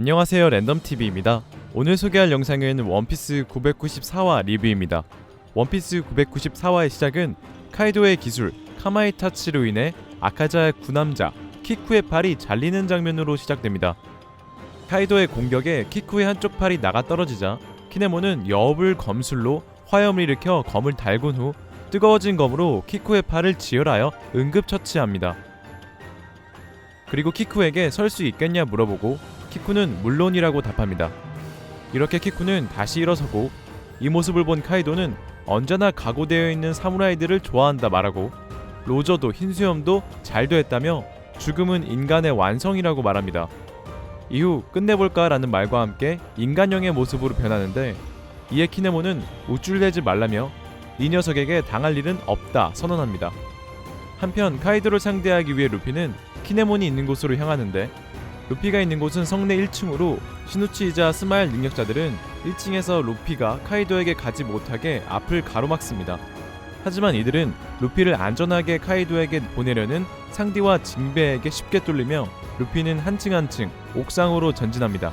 안녕하세요 랜덤TV입니다. 오늘 소개할 영상은 원피스 994화 리뷰입니다. 원피스 994화의 시작은 카이도의 기술 카마이타치로 인해 아카자의 구남자 키쿠의 팔이 잘리는 장면으로 시작됩니다. 카이도의 공격에 키쿠의 한쪽 팔이 나가 떨어지자 키네모는 여업을 검술로 화염을 일으켜 검을 달군 후 뜨거워진 검으로 키쿠의 팔을 지혈하여 응급처치합니다. 그리고 키쿠에게 설 수 있겠냐 물어보고 키쿠는 물론이라고 답합니다. 이렇게 키쿠는 다시 일어서고 이 모습을 본 카이도는 언제나 각오되어 있는 사무라이들을 좋아한다 말하고 로저도 흰수염도 잘 됐다며 죽음은 인간의 완성이라고 말합니다. 이후 끝내볼까라는 말과 함께 인간형의 모습으로 변하는데 이에 키네모는 우쭐대지 말라며 이 녀석에게 당할 일은 없다 선언합니다. 한편 카이도를 상대하기 위해 루피는 키네몬이 있는 곳으로 향하는데 루피가 있는 곳은 성내 1층으로 시누치이자 스마일 능력자들은 1층에서 루피가 카이도에게 가지 못하게 앞을 가로막습니다. 하지만 이들은 루피를 안전하게 카이도에게 보내려는 상디와 징베에게 쉽게 뚫리며 루피는 한층 한층 옥상으로 전진합니다.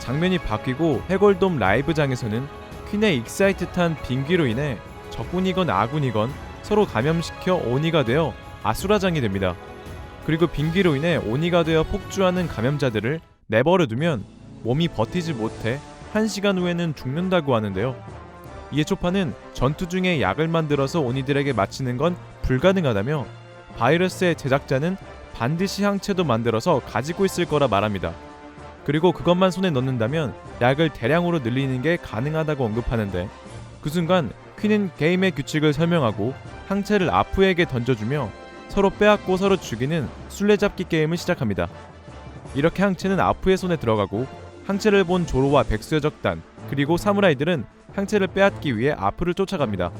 장면이 바뀌고 해골돔 라이브장에서는 퀸의 익사이트한 빙기로 인해 적군이건 아군이건 서로 감염시켜 오니가 되어 아수라장이 됩니다. 그리고 빙기로 인해 오니가 되어 폭주하는 감염자들을 내버려 두면 몸이 버티지 못해 1시간 후에는 죽는다고 하는데요. 이에 초파는 전투 중에 약을 만들어서 오니들에게 맞히는 건 불가능하다며 바이러스의 제작자는 반드시 항체도 만들어서 가지고 있을 거라 말합니다. 그리고 그것만 손에 넣는다면 약을 대량으로 늘리는 게 가능하다고 언급하는데 그 순간 퀸은 게임의 규칙을 설명하고 항체를 아프에게 던져주며 서로 빼앗고 서로 죽이는 술래잡기 게임을 시작합니다. 이렇게 항체는 아프의 손에 들어가고 항체를 본 조로와 백수의 적단 그리고 사무라이들은 항체를 빼앗기 위해 아프를 쫓아갑니다.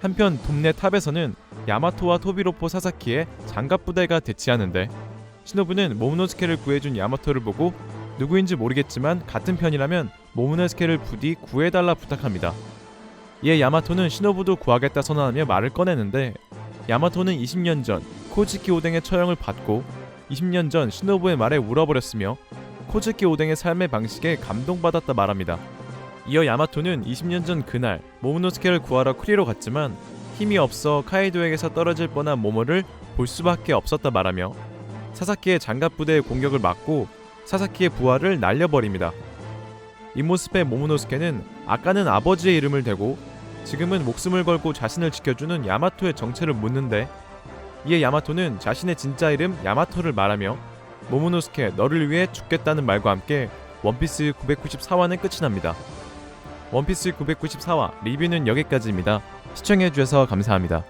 한편 돕네 탑에서는 야마토와 토비로포 사사키의 장갑 부대가 대치하는데 시노부는 모모노스케를 구해준 야마토를 보고 누구인지 모르겠지만 같은 편이라면 모모노스케를 부디 구해달라 부탁합니다. 이에 야마토는 시노부도 구하겠다 선언하며 말을 꺼내는데 야마토는 20년 전 코즈키 오뎅의 처형을 받고 20년 전 시노부의 말에 울어버렸으며 코즈키 오뎅의 삶의 방식에 감동받았다 말합니다. 이어 야마토는 20년 전 그날 모모노스케를 구하러 쿠리로 갔지만 힘이 없어 카이도에게서 떨어질 뻔한 모모를 볼 수밖에 없었다 말하며 사사키의 장갑 부대의 공격을 막고 사사키의 부하를 날려버립니다. 이 모습에 모모노스케는 아까는 아버지의 이름을 대고 지금은 목숨을 걸고 자신을 지켜주는 야마토의 정체를 묻는데 이에 야마토는 자신의 진짜 이름 야마토를 말하며 모모노스케 너를 위해 죽겠다는 말과 함께 원피스 994화는 끝이 납니다. 원피스 994화 리뷰는 여기까지입니다. 시청해주셔서 감사합니다.